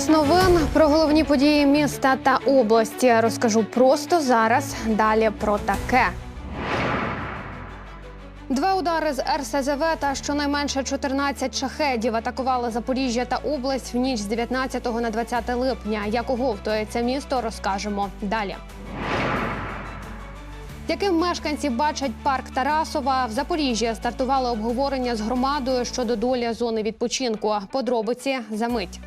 Час новин про головні події міста та області розкажу просто зараз. Далі про таке. Два удари з РСЗВ та щонайменше 14 шахедів атакували Запоріжжя та область в ніч з 19 на 20 липня. Як оговтується місто, розкажемо далі. Яким мешканці бачать парк Тарасова в Запоріжжі стартували обговорення з громадою щодо долі зони відпочинку. Подробиці за мить.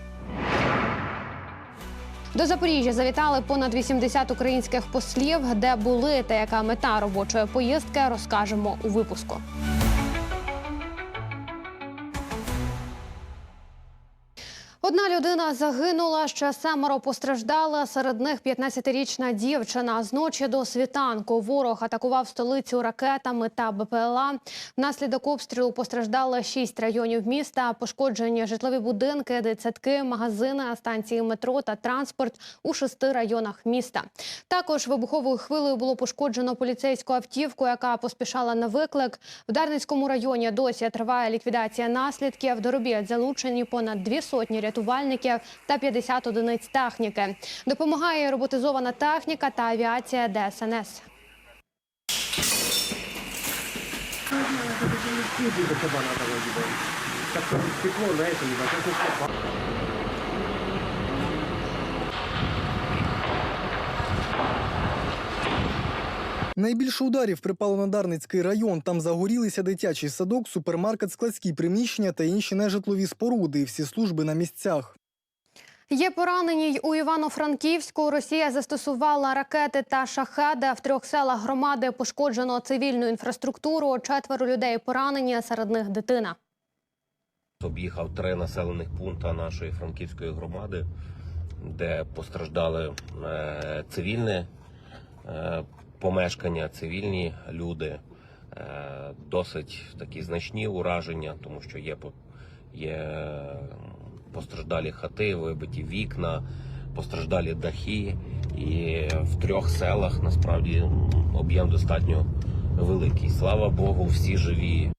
До Запоріжжя завітали понад 80 українських послів. Де були та яка мета робочої поїздки, розкажемо у випуску. Одна людина загинула, ще семеро постраждали. Серед них 15-річна дівчина. З ночі до світанку ворог атакував столицю ракетами та БПЛА. Внаслідок обстрілу постраждали шість районів міста. Пошкоджені житлові будинки, дитсадки, магазини, станції метро та транспорт у шести районах міста. Також вибуховою хвилею було пошкоджено поліцейську автівку, яка поспішала на виклик. В Дарницькому районі досі триває ліквідація наслідків. До робіт залучені понад дві сотні рятувальників та 50 одиниць техніки. Допомагає роботизована техніка та авіація ДСНС. Найбільше ударів припало на Дарницький район. Там загорілися дитячий садок, супермаркет, складські приміщення та інші нежитлові споруди. Всі служби на місцях. Є поранені й у Івано-Франківську. Росія застосувала ракети та шахеди. В трьох селах громади пошкоджено цивільну інфраструктуру. Четверо людей поранені, серед них дитина. Об'їхав три населених пункти нашої франківської громади, де постраждали е, цивільне е, помешкання, цивільні люди. Е, досить такі значні ураження, тому що є, є постраждалі хати, вибиті вікна, постраждалі дахи. І в трьох селах насправді об'єм достатньо великий. Слава Богу, всі живі.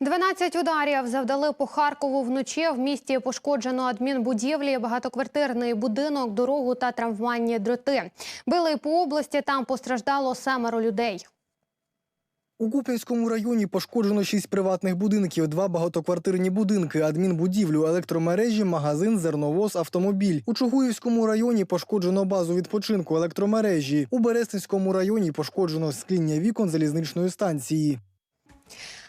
12 ударів завдали по Харкову вночі. В місті пошкоджено адмінбудівлі, багатоквартирний будинок, дорогу та травмувальні дроти. Били по області. Там постраждало семеро людей. У Куп'янському районі пошкоджено шість приватних будинків, два багатоквартирні будинки, адмінбудівлю, електромережі, магазин, зерновоз, автомобіль. У Чугуївському районі пошкоджено базу відпочинку електромережі. У Берестинському районі пошкоджено скління вікон залізничної станції.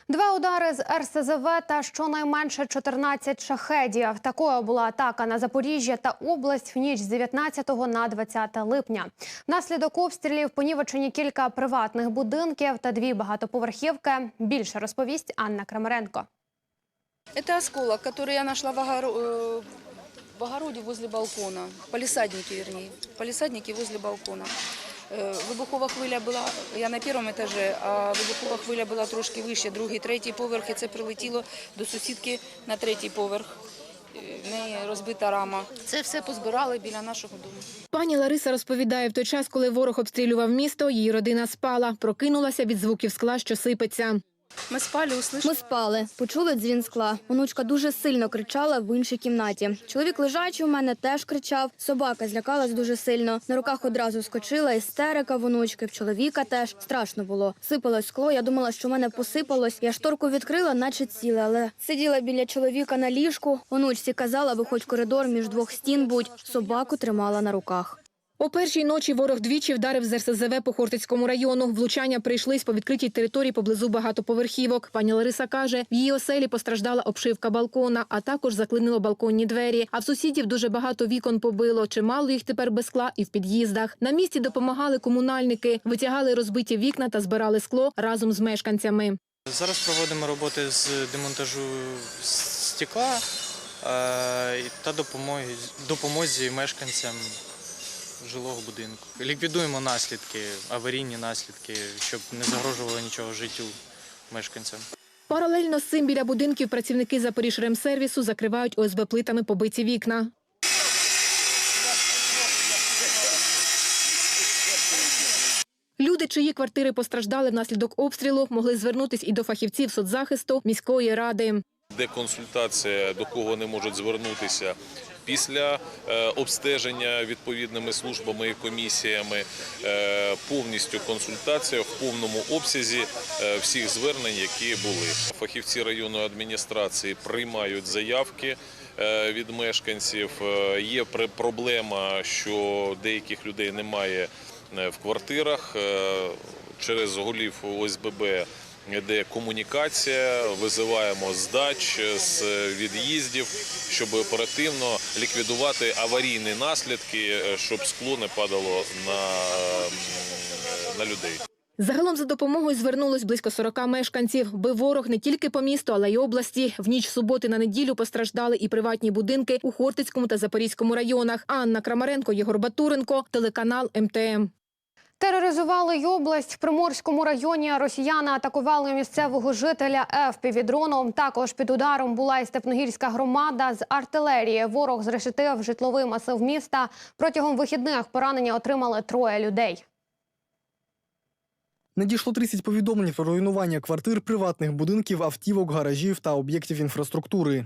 Два удари з РСЗВ та щонайменше 14 шахедів. Такою була атака на Запоріжжя та область в ніч з 19 на 20 липня. Внаслідок обстрілів понівечені кілька приватних будинків та дві багатоповерхівки. Більше розповість Анна Крамаренко. Это осколок, который я нашла в, огоро- э, в огороде возле балкона. Полисадники, вернее. Полисадники возле балкона. Е, Вибухова хвиля була, я на першому етажі, а вибухова хвиля була трошки вище, другий, третій поверх, і це прилетіло до сусідки на третій поверх. Е, В неї розбита рама. Це все позбирали біля нашого дому. Пані Лариса розповідає, в той час, коли ворог обстрілював місто, її родина спала, прокинулася від звуків скла, що сипеться. Ми спали, услышали. Ми спали, почули дзвін скла. Онучка дуже сильно кричала в іншій кімнаті. Чоловік лежачий у мене теж кричав. Собака злякалась дуже сильно. На руках одразу скочила істерика в онучки, в чоловіка теж страшно було. Сипалось скло. Я думала, що в мене посипалось. Я шторку відкрила, наче ціле, але сиділа біля чоловіка на ліжку. Онучці казала, виходь коридор між двох стін. Будь собаку тримала на руках. О першій ночі ворог двічі вдарив з РСЗВ по Хортицькому району. Влучання прийшлись по відкритій території поблизу багатоповерхівок. Пані Лариса каже, в її оселі постраждала обшивка балкона, а також заклинило балконні двері. А в сусідів дуже багато вікон побило. Чимало їх тепер без скла і в під'їздах. На місці допомагали комунальники, витягали розбиті вікна та збирали скло разом з мешканцями. Зараз проводимо роботи з демонтажу стекла е, та допомоги, допомозі мешканцям жилого будинку. Ліквідуємо наслідки, аварійні наслідки, щоб не загрожувало нічого життю мешканцям. Паралельно з цим біля будинків працівники Запоріжремсервісу закривають ОСБ плитами побиті вікна. Люди, чиї квартири постраждали внаслідок обстрілу, могли звернутись і до фахівців соцзахисту міської ради. де консультація, до кого вони можуть звернутися. Після е, обстеження відповідними службами і комісіями е, повністю консультація в повному обсязі е, всіх звернень, які були. Фахівці районної адміністрації приймають заявки від мешканців. Є пр- проблема, що деяких людей немає в квартирах через голів ОСББ. Де комунікація, визиваємо здач з від'їздів, щоб оперативно ліквідувати аварійні наслідки, щоб скло не падало на, на людей. Загалом за допомогою звернулось близько 40 мешканців. Бив ворог не тільки по місту, але й області. В ніч суботи на неділю постраждали і приватні будинки у Хортицькому та Запорізькому районах. Анна Крамаренко, Єгор Батуренко, телеканал МТМ. Тероризували й область в Приморському районі. Росіяни атакували місцевого жителя ФПВ-дроном. Також під ударом була і Степногірська громада з артилерії. Ворог зрешетив житловий масив міста. Протягом вихідних поранення отримали троє людей. Надійшло 30 повідомлень про руйнування квартир, приватних будинків, автівок, гаражів та об'єктів інфраструктури.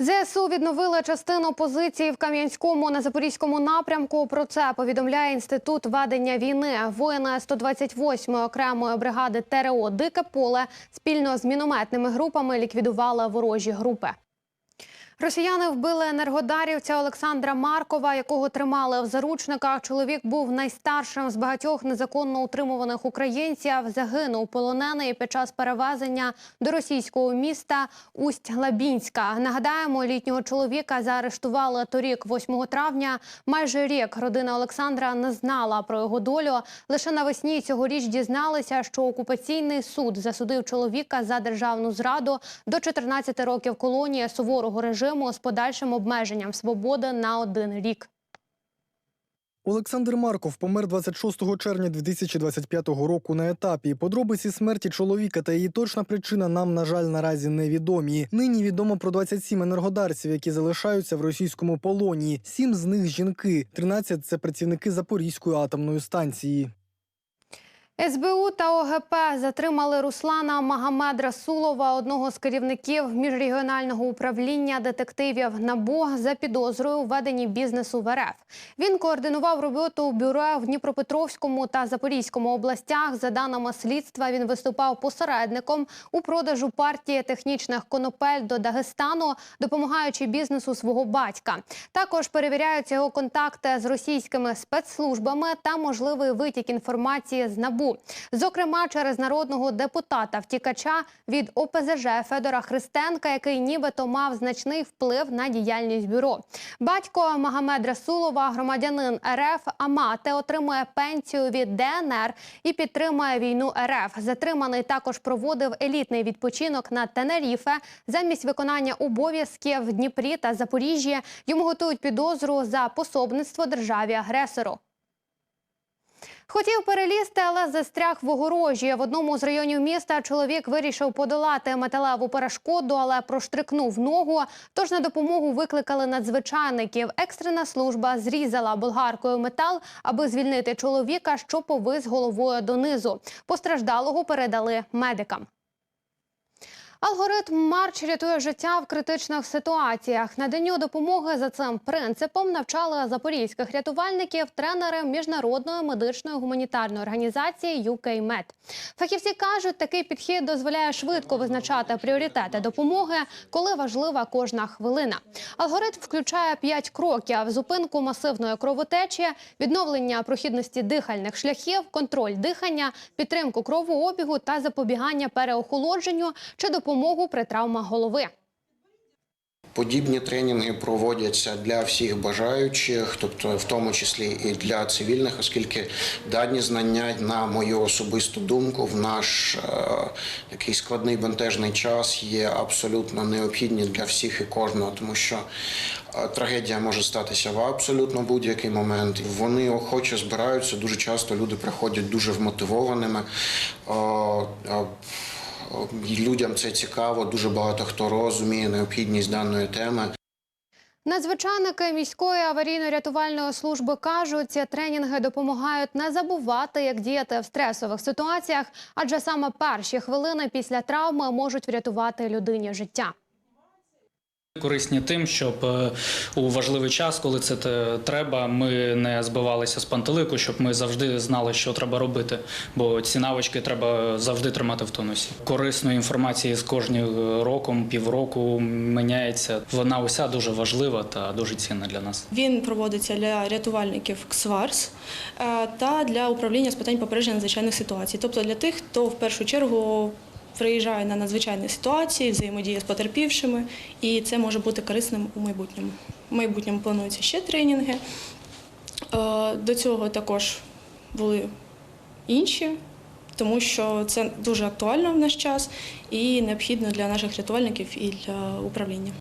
ЗСУ відновили частину позицій в Кам'янському на Запорізькому напрямку. Про це повідомляє інститут ведення війни. Воїни 128-ї окремої бригади ТРО Дике поле спільно з мінометними групами ліквідували ворожі групи. Росіяни вбили енергодарівця Олександра Маркова, якого тримали в заручниках. Чоловік був найстаршим з багатьох незаконно утримуваних українців. Загинув полонений під час перевезення до російського міста Усть-Лабінська. Нагадаємо, літнього чоловіка заарештували торік, 8 травня. Майже рік родина Олександра не знала про його долю. Лише навесні цьогоріч дізналися, що окупаційний суд засудив чоловіка за державну зраду до 14 років колонії суворого режиму з подальшим обмеженням свободи на один рік. Олександр Марков помер 26 червня 2025 року на етапі. Подробиці смерті чоловіка та її точна причина нам, на жаль, наразі невідомі. Нині відомо про 27 енергодарців, які залишаються в російському полоні. Сім з них жінки, 13 – це працівники Запорізької атомної станції. СБУ та ОГП затримали Руслана Магомед Расулова, одного з керівників міжрегіонального управління детективів НАБУ за підозрою у бізнесу в РФ. Він координував роботу бюро в Дніпропетровському та Запорізькому областях. За даними слідства, він виступав посередником у продажу партії технічних конопель до Дагестану, допомагаючи бізнесу свого батька. Також перевіряються його контакти з російськими спецслужбами та можливий витік інформації з НАБУ. Зокрема, через народного депутата втікача від ОПЗЖ Федора Христенка, який нібито мав значний вплив на діяльність бюро. Батько Магомед Расулова, громадянин РФ, а мати отримує пенсію від ДНР і підтримує війну РФ. Затриманий також проводив елітний відпочинок на Тенеріфе. Замість виконання обов'язків в Дніпрі та Запоріжжі йому готують підозру за пособництво державі агресору. Хотів перелізти, але застряг в огорожі. В одному з районів міста чоловік вирішив подолати металеву перешкоду, але проштрикнув ногу. Тож на допомогу викликали надзвичайників. Екстрена служба зрізала болгаркою метал, аби звільнити чоловіка, що повис головою донизу. Постраждалого передали медикам. Алгоритм Марч рятує життя в критичних ситуаціях. Наданню допомоги за цим принципом навчали запорізьких рятувальників тренери міжнародної медичної гуманітарної організації UKMed. Фахівці кажуть, такий підхід дозволяє швидко визначати пріоритети допомоги, коли важлива кожна хвилина. Алгоритм включає п'ять кроків: зупинку масивної кровотечі, відновлення прохідності дихальних шляхів, контроль дихання, підтримку кровообігу та запобігання переохолодженню чи допомогу при травмах голови. Подібні тренінги проводяться для всіх бажаючих, тобто в тому числі і для цивільних, оскільки дані знання, на мою особисту думку, в наш е, складний бентежний час є абсолютно необхідні для всіх і кожного, тому що е, трагедія може статися в абсолютно будь-який момент. Вони охоче збираються. Дуже часто люди приходять дуже вмотивованими. Е, е, Людям це цікаво, дуже багато хто розуміє необхідність даної теми. Надзвичайники міської аварійно-рятувальної служби кажуть, ці тренінги допомагають не забувати, як діяти в стресових ситуаціях, адже саме перші хвилини після травми можуть врятувати людині життя. Корисні тим, щоб е, у важливий час, коли це треба, ми не збивалися з пантелику, щоб ми завжди знали, що треба робити. Бо ці навички треба завжди тримати в тонусі. Корисної інформації з кожним роком, півроку міняється. Вона уся дуже важлива та дуже цінна для нас. Він проводиться для рятувальників КСВАРС е, та для управління з питань попередження надзвичайних ситуацій, тобто для тих, хто в першу чергу приїжджає на надзвичайні ситуації, взаємодіє з потерпівшими, і це може бути корисним у майбутньому. У майбутньому плануються ще тренінги. Е, До цього також були інші, тому що це дуже актуально в наш час і необхідно для наших рятувальників і для управління.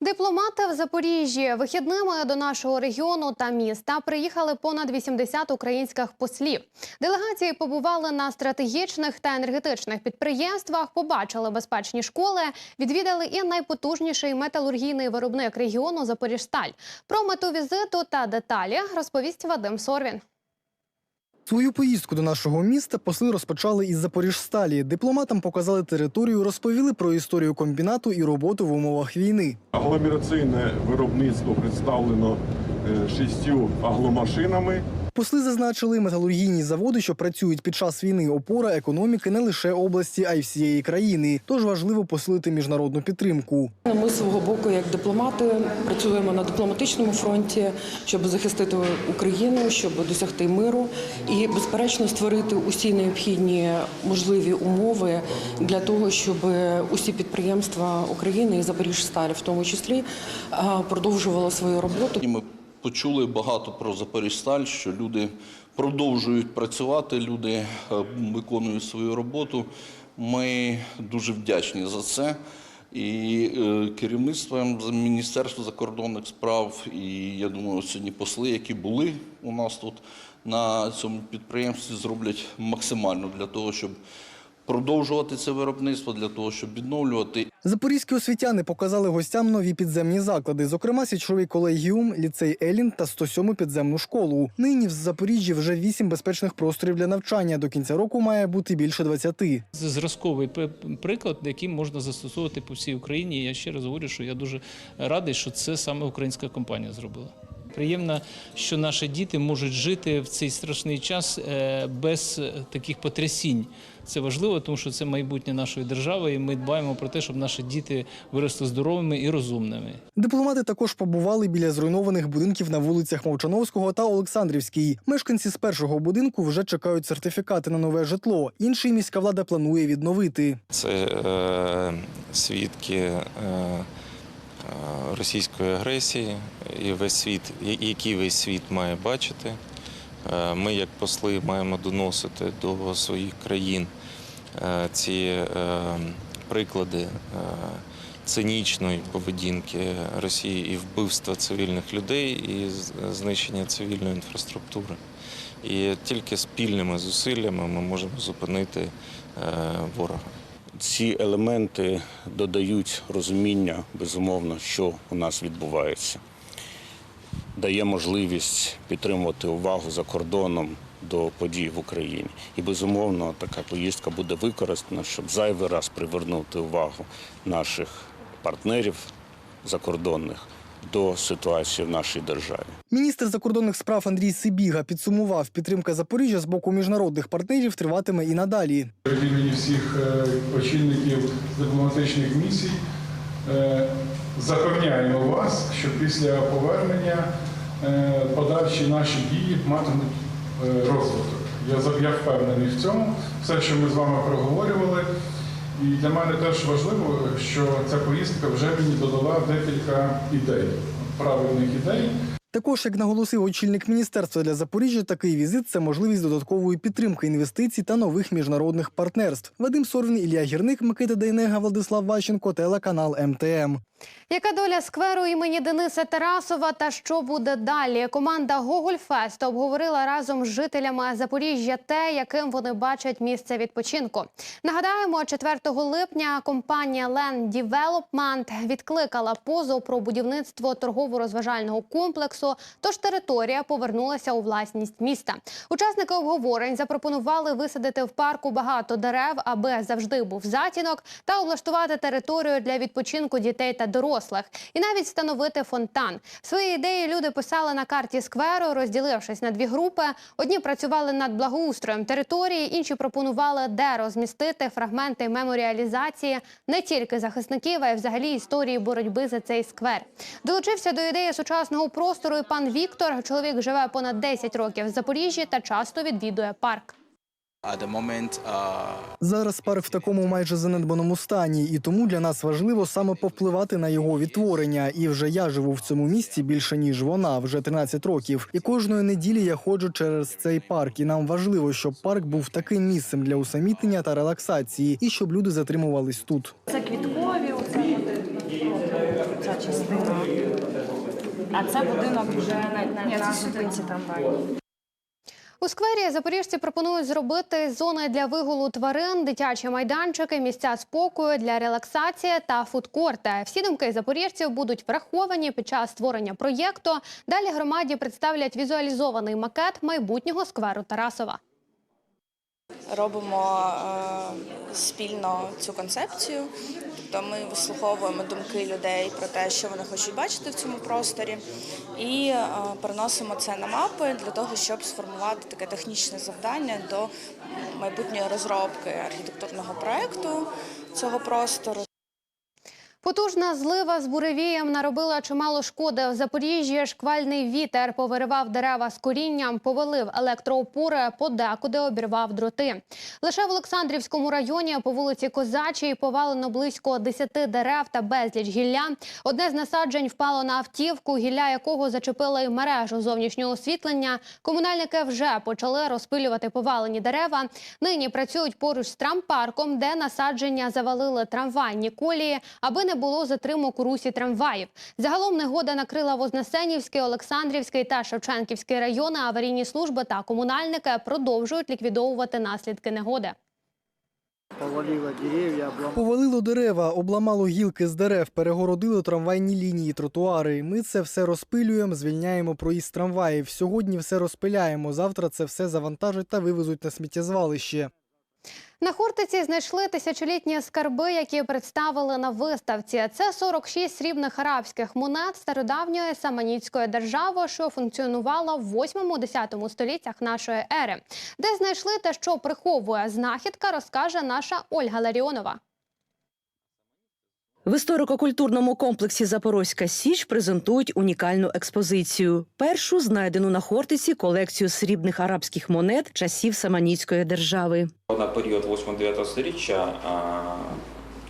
Дипломати в Запоріжжі вихідними до нашого регіону та міста приїхали понад 80 українських послів. Делегації побували на стратегічних та енергетичних підприємствах, побачили безпечні школи, відвідали і найпотужніший металургійний виробник регіону Запоріжсталь. Про мету візиту та деталі розповість Вадим Сорвін. Свою поїздку до нашого міста посли розпочали із Запоріжсталі. Дипломатам показали територію, розповіли про історію комбінату і роботу в умовах війни. Агломераційне виробництво представлено е, шістю агломашинами. Посли зазначили, металургійні заводи, що працюють під час війни, опора економіки не лише області, а й всієї країни. Тож важливо посилити міжнародну підтримку. Ми з свого боку, як дипломати, працюємо на дипломатичному фронті, щоб захистити Україну, щоб досягти миру і, безперечно, створити усі необхідні можливі умови для того, щоб усі підприємства України і Запоріжсталь, в тому числі, продовжували свою роботу. Ми почули багато про Запоріжсталь, що люди продовжують працювати, люди е, виконують свою роботу. Ми дуже вдячні за це. І е, керівництвом Міністерства закордонних справ, і я думаю, сьогодні посли, які були у нас тут на цьому підприємстві, зроблять максимально для того, щоб продовжувати це виробництво, для того, щоб відновлювати Запорізькі освітяни показали гостям нові підземні заклади, зокрема січовий колегіум, ліцей Елін та 107 підземну школу. Нині в Запоріжжі вже вісім безпечних просторів для навчання. До кінця року має бути більше 20. Це зразковий приклад, який можна застосовувати по всій Україні. Я ще раз говорю, що я дуже радий, що це саме українська компанія зробила. Приємно, що наші діти можуть жити в цей страшний час е, без е, таких потрясінь. Це важливо, тому що це майбутнє нашої держави, і ми дбаємо про те, щоб наші діти виросли здоровими і розумними. Дипломати також побували біля зруйнованих будинків на вулицях Мовчановського та Олександрівській. Мешканці з першого будинку вже чекають сертифікати на нове житло. Інший міська влада планує відновити. Це е, свідки е, е, російської агресії, і весь світ, який весь світ має бачити. Е, Ми, як посли, маємо доносити до своїх країн е, ці е, приклади цинічної поведінки Росії і вбивства цивільних людей, і знищення цивільної інфраструктури. І тільки спільними зусиллями ми можемо зупинити ворога. Ці елементи додають розуміння, безумовно, що у нас відбувається. Дає можливість підтримувати увагу за кордоном до подій в Україні. І безумовно така поїздка буде використана, щоб зайвий раз привернути увагу наших партнерів закордонних до ситуації в нашій державі. Міністр закордонних справ Андрій Сибіга підсумував, підтримка Запоріжжя з боку міжнародних партнерів триватиме і надалі. Від імені всіх е, очільників дипломатичних місій е, запевняємо вас, що після повернення подальші наші дії матимуть е, розвиток. Я впевнений в цьому. Все, що ми з вами проговорювали. І для мене теж важливо, що ця поїздка вже мені додала декілька ідей, правильних ідей, Також, як наголосив очільник міністерства для Запоріжжя, такий візит це можливість додаткової підтримки інвестицій та нових міжнародних партнерств. Вадим Сорвін, Ілля Гірник, Микита Дейнега, Владислав Ващенко, телеканал МТМ. Яка доля скверу імені Дениса Тарасова та що буде далі? Команда Гогольфест обговорила разом з жителями Запоріжжя те, яким вони бачать місце відпочинку. Нагадаємо, 4 липня компанія Land Development відкликала позов про будівництво торгово-розважального комплексу. Тож територія повернулася у власність міста. Учасники обговорень запропонували висадити в парку багато дерев, аби завжди був затінок, та облаштувати територію для відпочинку дітей та дорослих, і навіть встановити фонтан. Свої ідеї люди писали на карті скверу, розділившись на дві групи. Одні працювали над благоустроєм території, інші пропонували, де розмістити фрагменти меморіалізації не тільки захисників, а й взагалі історії боротьби за цей сквер. Долучився до ідеї сучасного простору і пан Віктор. Чоловік живе понад 10 років в Запоріжжі та часто відвідує парк. Зараз парк в такому майже занедбаному стані, і тому для нас важливо саме повпливати на його відтворення. І вже я живу в цьому місці більше ніж вона, вже 13 років. І кожної неділі я ходжу через цей парк. І нам важливо, щоб парк був таким місцем для усамітнення та релаксації, і щоб люди затримувались тут. Це квіткові, оце ця частина. А це будинок вже на, на, на зупинці трамваю. У сквері запоріжці пропонують зробити зони для вигулу тварин, дитячі майданчики, місця спокою для релаксації та фудкорти. Всі думки запоріжців будуть враховані під час створення проєкту. Далі громаді представлять візуалізований макет майбутнього скверу Тарасова. Робимо е, спільно цю концепцію. Тобто ми вислуховуємо думки людей про те, що вони хочуть бачити в цьому просторі, і е, переносимо це на мапи для того, щоб сформувати таке технічне завдання до майбутньої розробки архітектурного проєкту цього простору. Потужна злива з буревієм наробила чимало шкоди. В Запоріжжі шквальний вітер повиривав дерева з корінням, повалив електроопори, подекуди обірвав дроти. Лише в Олександрівському районі по вулиці Козачій повалено близько 10 дерев та безліч гілля. Одне з насаджень впало на автівку, гілля якого зачепили мережу зовнішнього освітлення. Комунальники вже почали розпилювати повалені дерева. Нині працюють поруч з трампарком, де насадження завалили трамвайні колії, аби не було затримок у русі трамваїв. Загалом негода накрила Вознесенівський, Олександрівський та Шевченківський райони. Аварійні служби та комунальники продовжують ліквідовувати наслідки негоди. Повалило дерева, обламало гілки з дерев, перегородило трамвайні лінії, тротуари. Ми це все розпилюємо, звільняємо проїзд трамваїв. Сьогодні все розпиляємо. Завтра це все завантажать та вивезуть на сміттєзвалище. На Хортиці знайшли тисячолітні скарби, які представили на виставці. Це 46 срібних арабських монет стародавньої саманіцької держави, що функціонувала в 8-10 століттях нашої ери. Де знайшли те, що приховує знахідка, розкаже наша Ольга Ларіонова. В історико-культурному комплексі Запорозька Січ презентують унікальну експозицію. Першу знайдену на Хортиці колекцію срібних арабських монет часів Саманіцької держави. На період 8-9 століття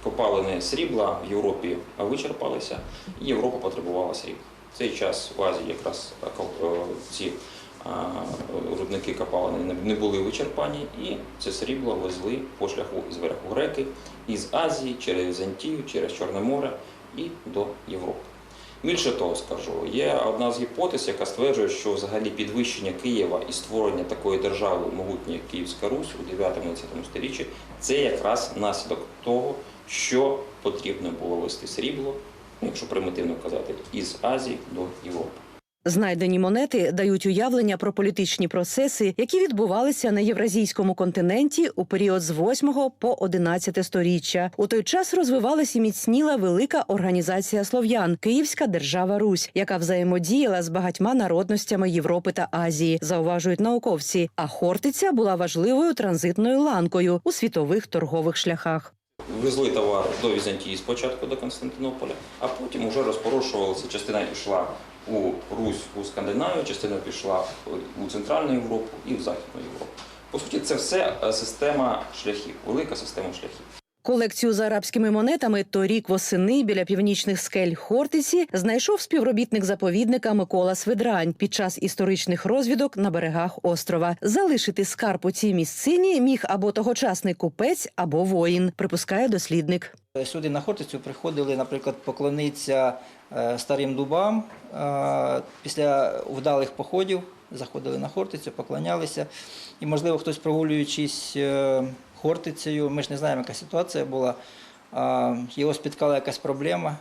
копалини срібла в Європі вичерпалися, і Європа потребувала срібла. В цей час в Азії якраз ці рудники копалини не- були вичерпані, і це срібло везли по шляху зверху греки із Азії через Візантію, через Чорне море і до Європи. Більше того скажу, є одна з гіпотез, яка стверджує, що взагалі підвищення Києва і створення такої держави могутньої як Київська Русь у 9-10 сторіччі це якраз наслідок того, що потрібно було вести срібло, якщо примітивно казати, із Азії до Європи. Знайдені монети дають уявлення про політичні процеси, які відбувалися на євразійському континенті у період з 8 по 11 сторіччя. У той час розвивалась і міцніла велика організація слов'ян Київська держава Русь, яка взаємодіяла з багатьма народностями Європи та Азії, зауважують науковці. А Хортиця була важливою транзитною ланкою у світових торгових шляхах. Везли товар до Візантії спочатку до Константинополя, а потім вже розпорошувалися. Частина йшла у Русь, у Скандинавію, частина пішла у Центральну Європу і в Західну Європу. По суті, це все е, система шляхів, велика система шляхів. Колекцію з арабськими монетами торік восени біля північних скель Хортиці знайшов співробітник заповідника Микола Свидрань під час історичних розвідок на берегах острова. Залишити скарб у цій місцині міг або тогочасний купець, або воїн, припускає дослідник. Сюди на Хортицю приходили, наприклад, поклонитися е, старим дубам. Е, Після вдалих походів заходили на Хортицю, поклонялися. І, можливо, хтось прогулюючись е, Хортицею, ми ж не знаємо, яка ситуація була, його спіткала якась проблема,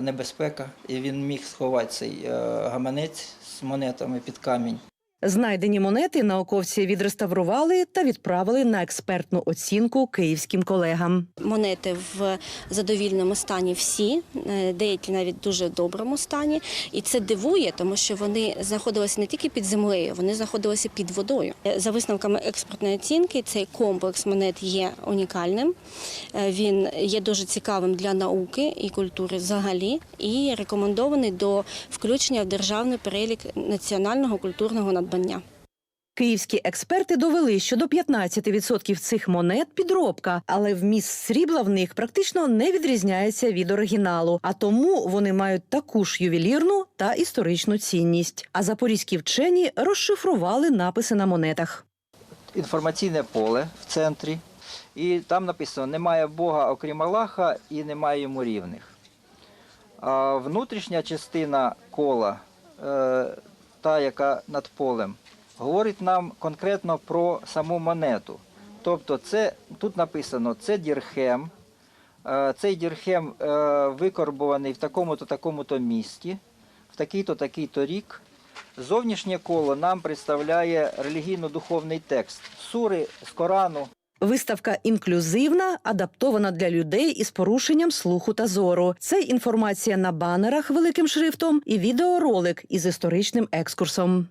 небезпека, і він міг сховати цей гаманець з монетами під камінь. Знайдені монети науковці відреставрували та відправили на експертну оцінку київським колегам. Монети в задовільному стані всі, е, деякі навіть дуже доброму стані. І це дивує, тому що вони знаходилися не тільки під землею, вони знаходилися під водою. Е, За висновками експертної оцінки, цей комплекс монет є унікальним. Е, Він є дуже цікавим для науки і культури взагалі, і рекомендований до включення в державний перелік національного культурного надбання. Київські експерти довели, що до 15% цих монет підробка, але вміст срібла в них практично не відрізняється від оригіналу, а тому вони мають таку ж ювелірну та історичну цінність. А запорізькі вчені розшифрували написи на монетах. інформаційне поле в центрі, і там написано: немає Бога, окрім Аллаха, і немає йому рівних. А внутрішня частина кола, е, та, яка над полем, говорить нам конкретно про саму монету. Тобто, це, тут написано це дірхем. Е, Цей дірхем е, викорбований в такому-то такому-то місті, в такий-то такий-то рік. Зовнішнє коло нам представляє релігійно-духовний текст сури з Корану. Виставка інклюзивна, адаптована для людей із порушенням слуху та зору. Це інформація на банерах великим шрифтом і відеоролик із історичним екскурсом.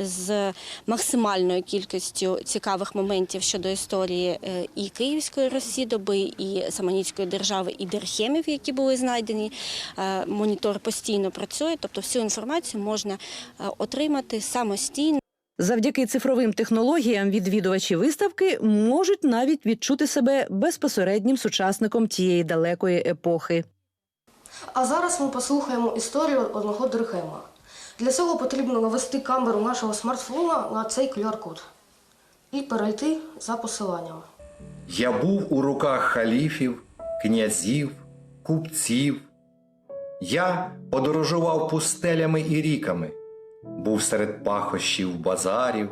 з максимальною кількістю цікавих моментів щодо історії е, і Київської Росії доби, і Саманітської держави, і дерхемів, які були знайдені. Е, Монітор постійно працює, тобто всю інформацію можна е, отримати самостійно. Завдяки цифровим технологіям відвідувачі виставки можуть навіть відчути себе безпосереднім сучасником тієї далекої епохи. А зараз ми послухаємо історію одного дирхема. Для цього потрібно навести камеру нашого смартфона на цей QR-код і перейти за посиланням. Я був у руках халіфів, князів, купців. Я подорожував пустелями і ріками, був серед пахощів базарів,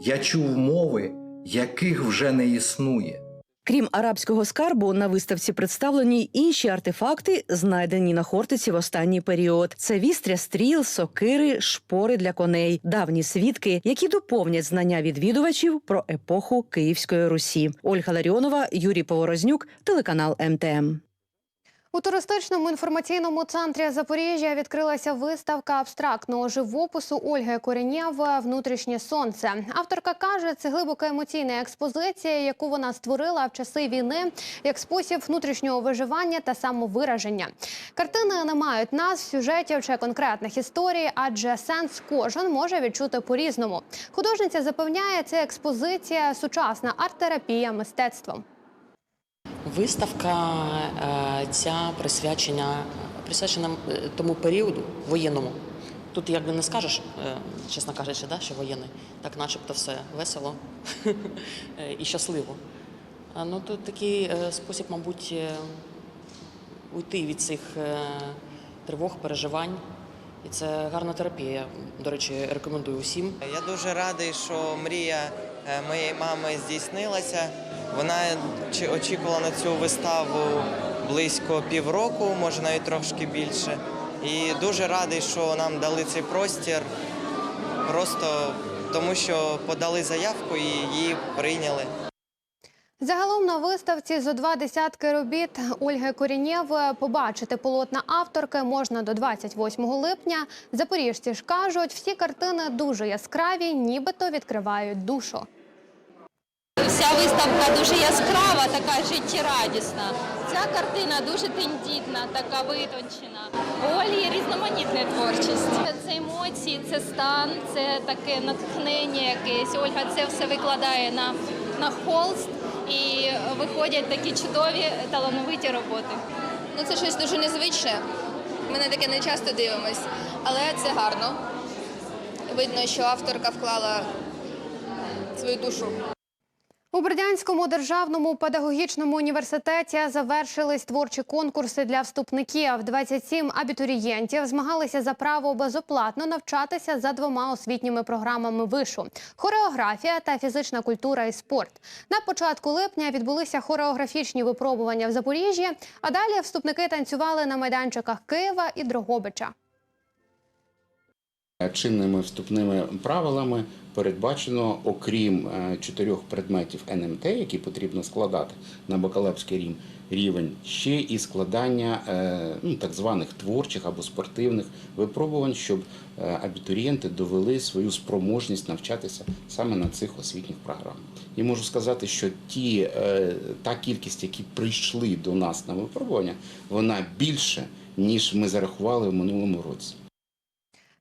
я чув мови, яких вже не існує. Крім арабського скарбу, на виставці представлені інші артефакти, знайдені на Хортиці в останній період. Це вістря стріл, сокири, шпори для коней, давні свідки, які доповнять знання відвідувачів про епоху Київської Русі. Ольга Ларіонова, Юрій Поворознюк, телеканал МТМ. У туристичному інформаційному центрі Запоріжжя відкрилася виставка абстрактного живопису Ольги Коренєва Внутрішнє сонце. Авторка каже, це глибока емоційна експозиція, яку вона створила в часи війни як спосіб внутрішнього виживання та самовираження. Картини не мають назв, сюжетів чи конкретних історій, адже сенс кожен може відчути по-різному. Художниця запевняє, це експозиція сучасна арт-терапія мистецтвом. Виставка е, ця присвячена, присвячена е, тому періоду воєнному. Тут якби не скажеш, е, чесно кажучи, да, що воєнний, так начебто все весело і щасливо. Ну, тут такий спосіб, мабуть, уйти від цих тривог, переживань. І це гарна терапія. До речі, рекомендую усім. Я дуже радий, що мрія моєї мами здійснилася. Вона очікувала на цю виставу близько півроку, може навіть трошки більше. І дуже радий, що нам дали цей простір, просто тому що подали заявку і її прийняли. Загалом на виставці зо два десятки робіт Ольги Корінєвої побачити полотна авторки можна до 28 липня. Запоріжці ж кажуть, всі картини дуже яскраві, нібито відкривають душу. Вся виставка дуже яскрава, така життєрадісна. Ця картина дуже тендітна, така витончена. У Олі різноманітна творчість. Це емоції, це стан, це таке натхнення якесь. Ольга це все викладає на, на холст. І виходять такі чудові талановиті роботи. Ну, це щось дуже незвичне. Ми на таке не часто дивимось, але це гарно. Видно, що авторка вклала свою душу. У Бердянському державному педагогічному університеті завершились творчі конкурси для вступників. 27 абітурієнтів змагалися за право безоплатно навчатися за двома освітніми програмами вишу: хореографія та фізична культура і спорт. На початку липня відбулися хореографічні випробування в Запоріжжі, а далі вступники танцювали на майданчиках Києва і Дрогобича. Чинними вступними правилами передбачено, окрім е, чотирьох предметів НМТ, які потрібно складати на бакалаврський рівень, ще і складання е, ну, так званих творчих або спортивних випробувань, щоб е, абітурієнти довели свою спроможність навчатися саме на цих освітніх програмах. І можу сказати, що ті, е, та кількість, які прийшли до нас на випробування, вона більше, ніж ми зарахували в минулому році.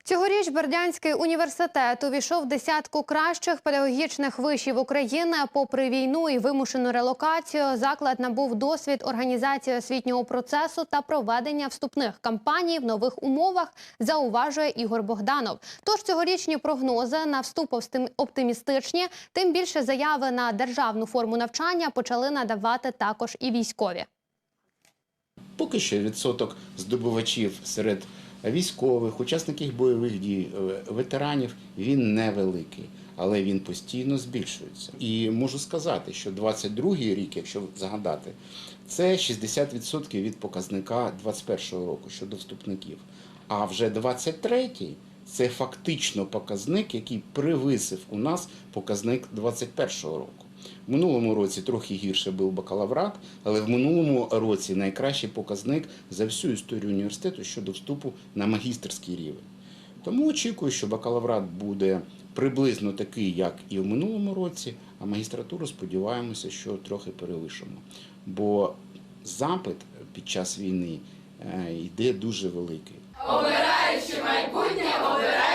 Цьогоріч Бердянський університет увійшов в десятку кращих педагогічних вишів України. Попри війну і вимушену релокацію, заклад набув досвід організації освітнього процесу та проведення вступних кампаній в нових умовах. Зауважує Ігор Богданов. Тож цьогорічні прогнози на вступ оптимістичні. Тим більше заяви на державну форму навчання почали надавати також і військові. Поки що відсоток здобувачів серед військових, учасників бойових дій, е, ветеранів він невеликий, але він постійно збільшується. І можу сказати, що 22-й рік, якщо згадати, це 60% від показника 21-го року щодо вступників. А вже 23-й це фактично показник, який привисив у нас показник 21-го року. В минулому році трохи гірше був бакалаврат, але в минулому році найкращий показник за всю історію університету щодо вступу на магістерський рівень. Тому очікую, що бакалаврат буде приблизно такий, як і в минулому році, а магістратуру сподіваємося, що трохи перевишимо. Бо запит під час війни е, йде дуже великий. Обираючи майбутнє, обирай БДПУ.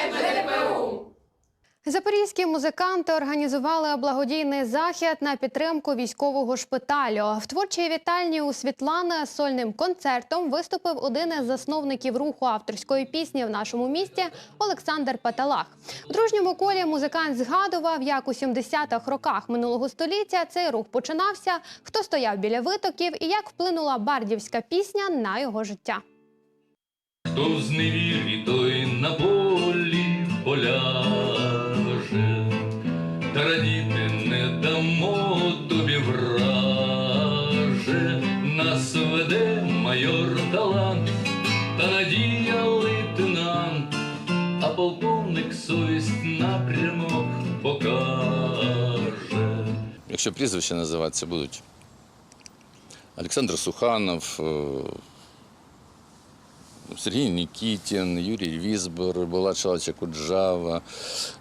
Запорізькі музиканти організували благодійний захід на підтримку військового шпиталю. В творчій вітальні у Світлани сольним концертом виступив один із засновників руху авторської пісні в нашому місті Олександр Паталах. В дружньому колі музикант згадував, як у 70-х роках минулого століття цей рух починався, хто стояв біля витоків і як вплинула бардівська пісня на його життя. Хто в зневірі, той на полі поляже, покаже. Якщо прізвища називатися будуть Олександр Суханов, е, Сергій Нікітін, Юрій Візбор, Булат Шалача Куджава,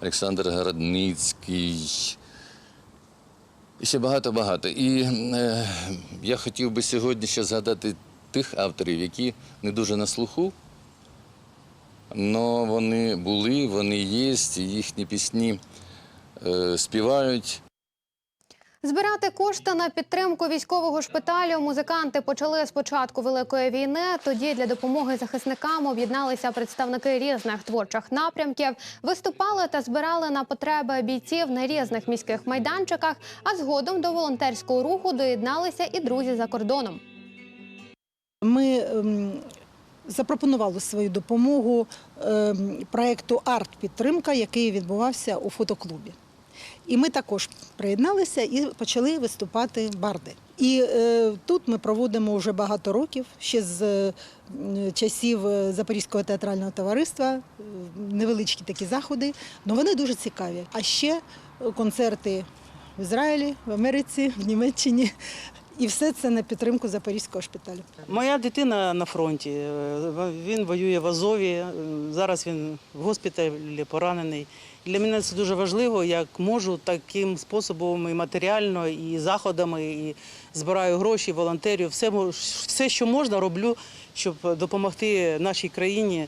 Олександр Городницький. І ще багато-багато. І е, я хотів би сьогодні ще згадати тих авторів, які не дуже на слуху, але вони були, вони є, їхні пісні співають. Збирати кошти на підтримку військового шпиталю музиканти почали з початку великої війни. Тоді для допомоги захисникам об'єдналися представники різних творчих напрямків, виступали та збирали на потреби бійців на різних міських майданчиках. А згодом до волонтерського руху доєдналися і друзі за кордоном. Ми ем, запропонували свою допомогу ем, проєкту Арт-підтримка, який відбувався у фотоклубі. І ми також приєдналися і почали виступати барди. І е, тут ми проводимо вже багато років, ще з е, часів е, Запорізького театрального товариства, е, невеличкі такі заходи, але вони дуже цікаві. А ще концерти в Ізраїлі, в Америці, в Німеччині. І все це на підтримку Запорізького шпиталю. Моя дитина на фронті. Е, Він воює в Азові. е, Зараз він в госпіталі поранений. Для мене це дуже важливо. Як можу, таким способом і матеріально, і заходами, і збираю гроші, волонтерів. Все, все, що можна, роблю, щоб допомогти нашій країні.